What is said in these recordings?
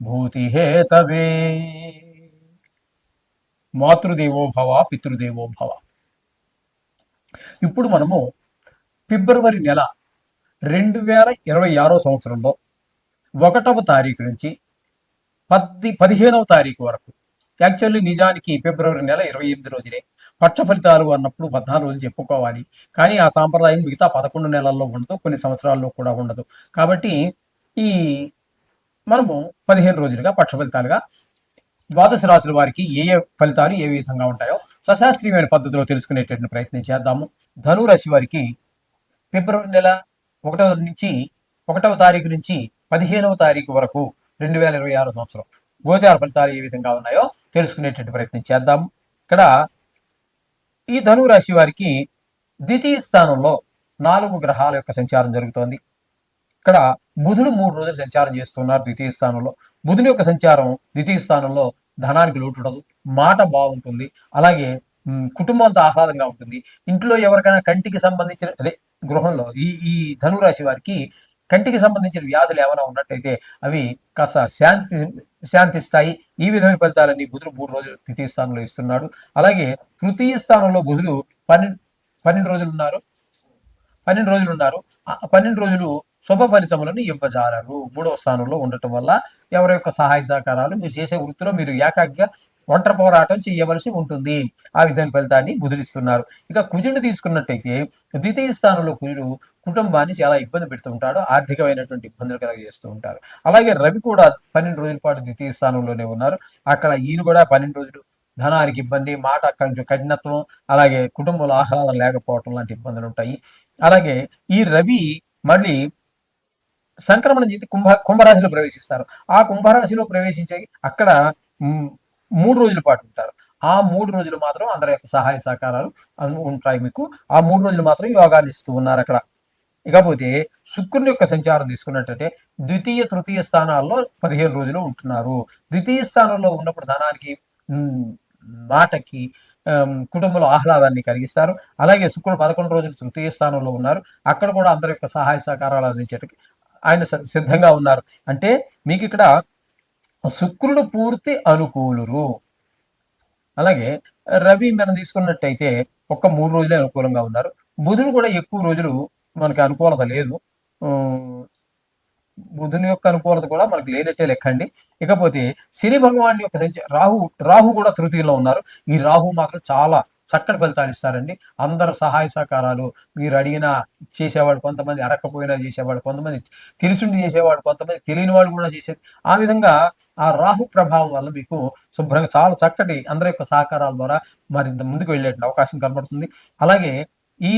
భూతిహేతవే. మాతృదేవో భవ పితృదేవో భవ. ఇప్పుడు మనము ఫిబ్రవరి నెల రెండు వేల ఇరవై ఆరో సంవత్సరంలో ఒకటవ తారీఖు నుంచి పద్ది పదిహేనవ తారీఖు వరకు యాక్చువల్లీ నిజానికి ఫిబ్రవరి నెల ఇరవై ఎనిమిది రోజులే పక్ష ఫలితాలు అన్నప్పుడు పద్నాలుగు రోజులు చెప్పుకోవాలి. కానీ ఆ సాంప్రదాయం మిగతా పదకొండు నెలల్లో ఉండదు కొన్ని సంవత్సరాల్లో కూడా ఉండదు. కాబట్టి ఈ మనము పదిహేను రోజులుగా పక్ష ఫలితాలుగా ద్వాదశ రాశుల వారికి ఏ ఏ ఫలితాలు ఏ విధంగా ఉంటాయో సశాస్త్రీయమైన పద్ధతిలో తెలుసుకునేటటువంటి ప్రయత్నం చేద్దాము. ధనురాశి వారికి ఫిబ్రవరి నెల ఒకటవ నుంచి ఒకటవ తారీఖు నుంచి పదిహేనవ తారీఖు వరకు రెండు వేల ఇరవై ఆరు సంవత్సరం గోచార ఫలితాలు ఏ విధంగా ఉన్నాయో తెలుసుకునేటటువంటి ప్రయత్నం చేద్దాం ఇక్కడ ఈ ధనురాశి వారికి ద్వితీయ స్థానంలో నాలుగు గ్రహాల యొక్క సంచారం జరుగుతోంది. ఇక్కడ బుధుడు మూడు రోజులు సంచారం చేస్తున్నారు ద్వితీయ స్థానంలో. బుధుని యొక్క సంచారం ద్వితీయ స్థానంలో ధనానికి లోటు ఉండదు మాట బాగుంటుంది. అలాగే ఉమ్, కుటుంబం అంతా ఆహ్లాదంగా ఉంటుంది. ఇంట్లో ఎవరికైనా కంటికి సంబంధించిన అదే గృహంలో ఈ ఈ ధనురాశి వారికి కంటికి సంబంధించిన వ్యాధులు ఏమైనా ఉన్నట్టయితే అవి కాస్త శాంతి శాంతిస్తాయి. ఈ విధమైన ఫలితాలన్నీ బుధుడు మూడు రోజులు ద్వితీయ స్థానంలో ఇస్తున్నాడు. అలాగే తృతీయ స్థానంలో బుధుడు పన్నెండు పన్నెండు రోజులు ఉన్నారు. పన్నెండు రోజులు ఉన్నారు. పన్నెండు రోజులు శుభ ఫలితములను ఇవ్వజాలరు. మూడవ స్థానంలో ఉండటం వల్ల ఎవరి యొక్క సహాయ సహకారాలు మీరు చేసే వృత్తిలో మీరు ఏకాగ్ర ఒంటరి పోరాటం చేయవలసి ఉంటుంది. ఆ విధమైన ఫలితాన్ని బుధులిస్తున్నారు ఇక కుజుడిని తీసుకున్నట్టయితే ద్వితీయ స్థానంలో కుజుడు కుటుంబాన్ని చాలా ఇబ్బంది పెడుతూ ఉంటాడు. ఆర్థికమైనటువంటి ఇబ్బందులు కలగజేస్తూ ఉంటారు. అలాగే రవి కూడా పన్నెండు రోజుల పాటు ద్వితీయ స్థానంలోనే ఉన్నారు. అక్కడ ఈయన కూడా పన్నెండు రోజులు ధనానికి ఇబ్బంది మాట కొంచెం కఠినత్వం అలాగే కుటుంబంలో ఆహ్లాదం లేకపోవటం లాంటి ఇబ్బందులు ఉంటాయి. అలాగే ఈ రవి మళ్ళీ సంక్రమణం చేసి కుంభ కుంభరాశిలో ప్రవేశిస్తారు. ఆ కుంభరాశిలో ప్రవేశించే అక్కడ మూడు రోజుల పాటు ఉంటారు. ఆ మూడు రోజులు మాత్రం అందరి యొక్క సహాయ సహకారాలు ఉంటాయి మీకు. ఆ మూడు రోజులు మాత్రం యోగాన్ని ఇస్తూ ఉన్నారు అక్కడ. ఇకపోతే శుక్రుని యొక్క సంచారం తీసుకున్నట్టయితే ద్వితీయ తృతీయ స్థానాల్లో పదిహేను రోజులు ఉంటున్నారు. ద్వితీయ స్థానంలో ఉన్నప్పుడు ధనానికి మాటకి కుటుంబంలో ఆహ్లాదాన్ని కలిగిస్తారు. అలాగే శుక్రుడు పదకొండు రోజులు తృతీయ స్థానంలో ఉన్నారు. అక్కడ కూడా అందరి యొక్క సహాయ సహకారాలు అందించేటకి ఆయన స- సిద్ధంగా ఉన్నారు. అంటే మీకు ఇక్కడ శుక్రుడు పూర్తి అనుకూలురు. అలాగే రవి మనం తీసుకున్నట్టయితే ఒక్క మూడు రోజులే అనుకూలంగా ఉన్నారు. బుధుడు కూడా ఎక్కువ రోజులు మనకి అనుకూలత లేదు. బుధుని యొక్క అనుకూలత కూడా మనకి లేనట్టే లెక్కండి. ఇకపోతే శని భగవాన్ యొక్క సంచి రాహు రాహు కూడా తృతీయంలో ఉన్నారు. ఈ రాహు మాత్రం చాలా చక్కటి ఫలితాలు ఇస్తారండి. అందరు సహాయ సహకారాలు. మీరు అడిగినా చేసేవాడు కొంతమంది అరకపోయినా చేసేవాడు కొంతమంది తెలిసిండి చేసేవాడు కొంతమంది తెలియని వాడు కూడా చేసేది. ఆ విధంగా ఆ రాహు ప్రభావం వల్ల మీకు శుభ్రంగా చాలా చక్కటి అందరి యొక్క సహకారాల ద్వారా మరింత ముందుకు వెళ్ళే అవకాశం కనబడుతుంది. అలాగే ఈ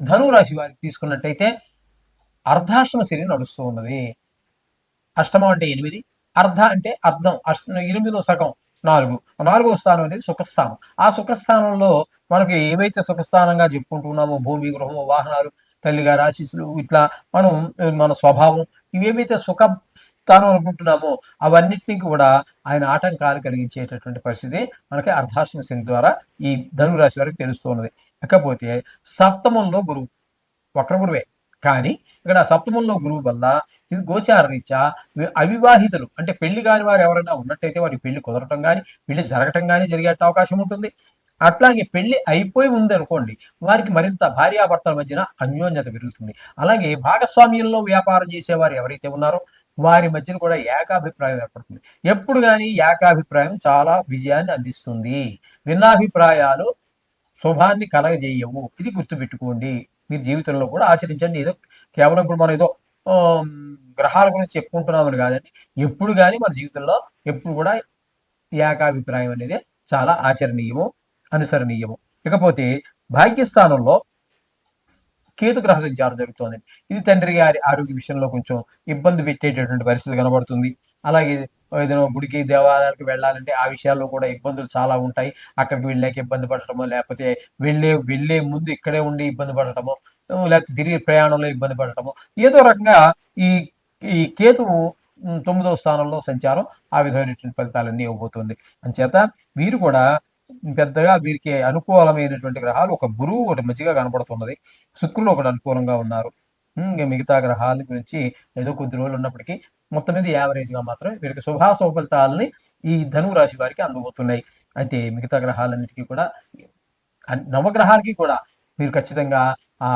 ధనురాశి వారికి తీసుకున్నట్టయితే అర్ధాశ్రమ శని నడుస్తూ ఉన్నది. అష్టమం అంటే ఎనిమిది అర్ధ అంటే అర్ధం అష్ట ఎనిమిదో సగం. నాలుగు. నాలుగో స్థానం అనేది సుఖస్థానం. ఆ సుఖస్థానంలో మనకి ఏవైతే సుఖస్థానంగా చెప్పుకుంటున్నామో భూమి గృహము వాహనాలు తల్లిగారు ఆశీస్సులు ఇట్లా మనం మన స్వభావం ఇవేవైతే సుఖ స్థానం అనుకుంటున్నామో అవన్నిటినీ కూడా ఆయన ఆటంకాలు కలిగించేటటువంటి పరిస్థితి మనకి అర్ధాశ్రమ శని ద్వారా ఈ ధనురాశి వారికి తెలుస్తున్నది ఇకపోతే సప్తమంలో గురువు వక్ర గురువే కానీ ఇక్కడ సప్తమంలో గురువు వల్ల ఇది గోచార రీత్యా అవివాహితులు. అంటే పెళ్ళి కాని వారు ఎవరైనా ఉన్నట్టయితే వారి పెళ్ళి కుదరటం కానీ పెళ్ళి జరగటం కానీ జరిగే అవకాశం ఉంటుంది. అట్లాగే పెళ్ళి అయిపోయి ఉంది అనుకోండి వారికి మరింత భార్యాభర్తల మధ్యన అన్యోన్యత పెరుగుతుంది. అలాగే భాగస్వామ్యంలో వ్యాపారం చేసేవారు ఎవరైతే ఉన్నారో వారి మధ్యన కూడా ఏకాభిప్రాయం ఏర్పడుతుంది. ఎప్పుడు కానీ ఏకాభిప్రాయం చాలా విజయాన్ని అందిస్తుంది. భిన్నాభిప్రాయాలు శుభాన్ని కలగజేయవు. ఇది గుర్తుపెట్టుకోండి. మీరు జీవితంలో కూడా ఆచరించండి. ఏదో కేవలం ఇప్పుడు మనం ఏదో గ్రహాల గురించి చెప్పుకుంటున్నామని కాదండి. ఎప్పుడు కానీ మన జీవితంలో ఎప్పుడు కూడా ఏకాభిప్రాయం అనేది చాలా ఆచరణీయము అనుసరణీయము. ఇకపోతే భాగ్యస్థానంలో కేతు గ్రహ సంచారం జరుగుతోంది. ఇది తండ్రి గారి ఆరోగ్య విషయంలో కొంచెం ఇబ్బంది పెట్టేటటువంటి పరిస్థితి కనబడుతుంది. అలాగే ఏదైనా గుడికి దేవాలయాలకు వెళ్ళాలంటే ఆ విషయాల్లో కూడా ఇబ్బందులు చాలా ఉంటాయి. అక్కడికి వెళ్ళాక ఇబ్బంది పడటము లేకపోతే వెళ్ళే వెళ్ళే ముందు ఇక్కడే ఉండి ఇబ్బంది పడటము లేకపోతే తిరిగి ప్రయాణంలో ఇబ్బంది పడటము ఏదో రకంగా ఈ ఈ కేతువు తొమ్మిదవ స్థానంలో సంచారం ఆ విధమైనటువంటి ఫలితాలన్నీ ఇవ్వబోతుంది. అంచేత వీరు కూడా పెద్దగా వీరికి అనుకూలమైనటువంటి గ్రహాలు ఒక గురువు ఒకటి మంచిగా కనపడుతున్నది. శుక్రుడు ఒకటి అనుకూలంగా ఉన్నారు. ఇంకా మిగతా గ్రహాల గురించి ఏదో కొద్ది రోజులు ఉన్నప్పటికీ మొత్తం మీద యావరేజ్గా మాత్రం వీరికి శుభాశుభ ఫలితాలని ఈ ధనువు రాశి వారికి అందబోతున్నాయి. అయితే మిగతా గ్రహాలన్నిటికీ కూడా నవగ్రహానికి నవగ్రహాలకి కూడా మీరు ఖచ్చితంగా ఆ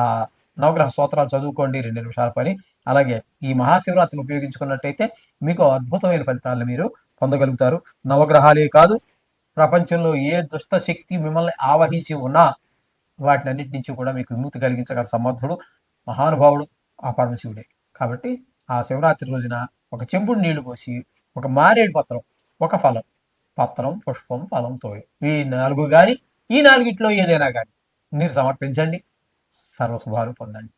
నవగ్రహ స్తోత్రాలు చదువుకోండి రెండు నిమిషాల పని. అలాగే ఈ మహాశివరాత్రిని ఉపయోగించుకున్నట్టయితే మీకు అద్భుతమైన ఫలితాలను మీరు పొందగలుగుతారు. నవగ్రహాలే కాదు ప్రపంచంలో ఏ దుష్ట శక్తి మిమ్మల్ని ఆవహించి ఉన్నా వాటిని అన్నిటి నుంచి కూడా మీకు విముక్తి కలిగించగల సమర్థుడు మహానుభావుడు ఆ పరమశివుడే. కాబట్టి ఆ శివరాత్రి రోజున ఒక చెంబుడు నీళ్ళు పోసి ఒక మారేడు పత్రం ఒక ఫలం పత్రం పుష్పం ఫలం తోయం. ఈ నాలుగు కానీ ఈ నాలుగిట్లో ఏదైనా కానీ మీరు సమర్పించండి. సర్వశుభాలు పొందండి.